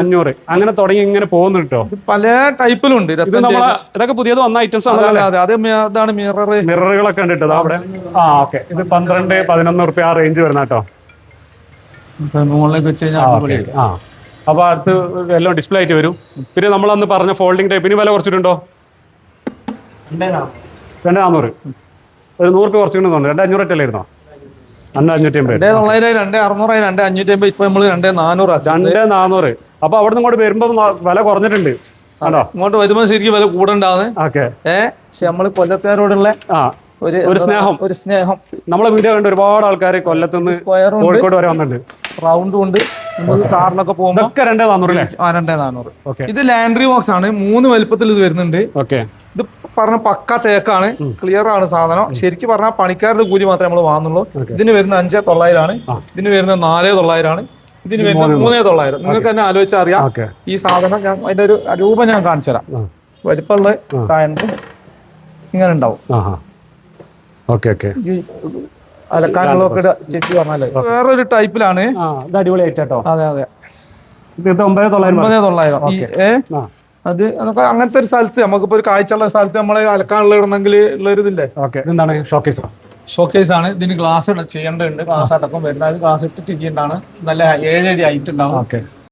അഞ്ഞൂറ്. അങ്ങനെ തുടങ്ങി ഇങ്ങനെ പോകുന്നു കേട്ടോ. പല ടൈപ്പിലുണ്ട്. ഇത് ഇതൊക്കെ പുതിയത് വന്ന ഐറ്റംസ് അതാണ് മിറർ മിററുകളൊക്കെ ഉണ്ട് കേട്ടോ ദാ അവിടെ. ആ ഓക്കെ ഇത് പന്ത്രണ്ട് പതിനൊന്ന് റുപ്യ ആ റേഞ്ച് വരുന്ന കേട്ടോ. മുകളിലേക്ക് വെച്ച് കഴിഞ്ഞാൽ ആ, ആ. അപ്പൊ അടുത്ത് എല്ലാം ഡിസ്പ്ലേ ആയിട്ട് വരും. പിന്നെ നമ്മൾ അന്ന് പറഞ്ഞ ഫോൾഡിംഗ് ടൈപ്പിന് വില കുറച്ചിട്ടുണ്ടോ? രണ്ട് നാന്നൂറ്. ഒരു നൂറ് രൂപ കുറച്ചിട്ടുണ്ട് തോന്നുന്നു. രണ്ട് അഞ്ഞൂറ് അല്ലായിരുന്നോ രണ്ട് അഞ്ഞൂറ്റി അമ്പത് രണ്ടേ തൊള്ളായിരം രണ്ടേ അറുന്നൂറായി രണ്ടേ അഞ്ഞൂറ്റി അമ്പത് ഇപ്പൊ നമ്മൾ രണ്ടേ നാനൂറ് രണ്ട് നാന്നൂറ് അപ്പൊ അവിടെ നിന്ന് ഇങ്ങോട്ട് വരുമ്പോ വില കുറഞ്ഞിട്ടുണ്ട്. ഇങ്ങോട്ട് വരുമ്പോ ശരിക്കും വില കൂടണ്ടാന്ന്. ഓക്കെ. ഏ? പക്ഷെ നമ്മൾ കൊല്ലത്തേരോടുള്ള ഒരു സ്നേഹം. ഒരു സ്നേഹം. നമ്മളെ വീഡിയോ കണ്ട് ഒരുപാട് ആൾക്കാർ കൊല്ലത്തുനിന്ന് നിന്ന് കോഴിക്കോട് വരെ വന്നിട്ടുണ്ട്. റൗണ്ടും ഉണ്ട്. നമുക്ക് കാറിലൊക്കെ പോകുമ്പോ ഇതൊക്കെ രണ്ടേ നാനൂറ് ഇത് ലാൻഡ്രി ബോക്സ് ആണ്. മൂന്ന് വലുപ്പത്തിൽ ഇത് വരുന്നുണ്ട്. ഓക്കെ. പറഞ്ഞ പക്ക തേക്കാണ്. ക്ലിയർ ആണ് സാധനം. ശരിക്ക് പറഞ്ഞാൽ പണിക്കാരുടെ കൂലി മാത്രമേ നമ്മൾ വാങ്ങുന്നുള്ളൂ. ഇതിന് വരുന്ന അഞ്ചേ തൊള്ളായിരം ആണ് ഇതിന് വരുന്ന നാലേ തൊള്ളായിരം ആണ് ഇതിന് വരുന്ന മൂന്നേ തൊള്ളായിരം. നിങ്ങൾക്ക് തന്നെ ആലോചിച്ചറിയാം. ഈ സാധനം ഞാൻ അതിന്റെ ഒരു രൂപം ഞാൻ കാണിച്ചു തരാം. വലിപ്പമുള്ള താഴെ ഇങ്ങനെ ഉണ്ടാവും. Okay okay. അലക്കാനുള്ളതൊക്കെ പറഞ്ഞാലേ. വേറൊരു ടൈപ്പിലാണ്. ആ ഇത് അടിപൊളി ആയിട്ടോ അതെ അതെ. ഒമ്പത് തൊള്ളായിരം ഒമ്പതേ അത് നമുക്ക് അങ്ങനത്തെ ഒരു സ്ഥലത്ത് നമുക്കിപ്പോ ഒരു കാഴ്ചയുള്ള സ്ഥലത്ത് നമ്മളെ അലക്കാനുള്ള ഇടണമെങ്കിൽ ഉള്ള ഒരു ഇതില്ലേ? ഓക്കെ എന്താണ് ഷോക്കേസ്? ഷോക്കേസ് ആണ്. ഇതിന് ഗ്ലാസ് ചെയ്യേണ്ടതുണ്ട്. ഗ്ലാസ് അടക്കം വരുന്നത്. ഗ്ലാസ് ഇട്ടിട്ട് ചെയ്യേണ്ടതാണ് നല്ല ഏഴടി ഹൈറ്റ് ഉണ്ടാവും. ഓക്കെ.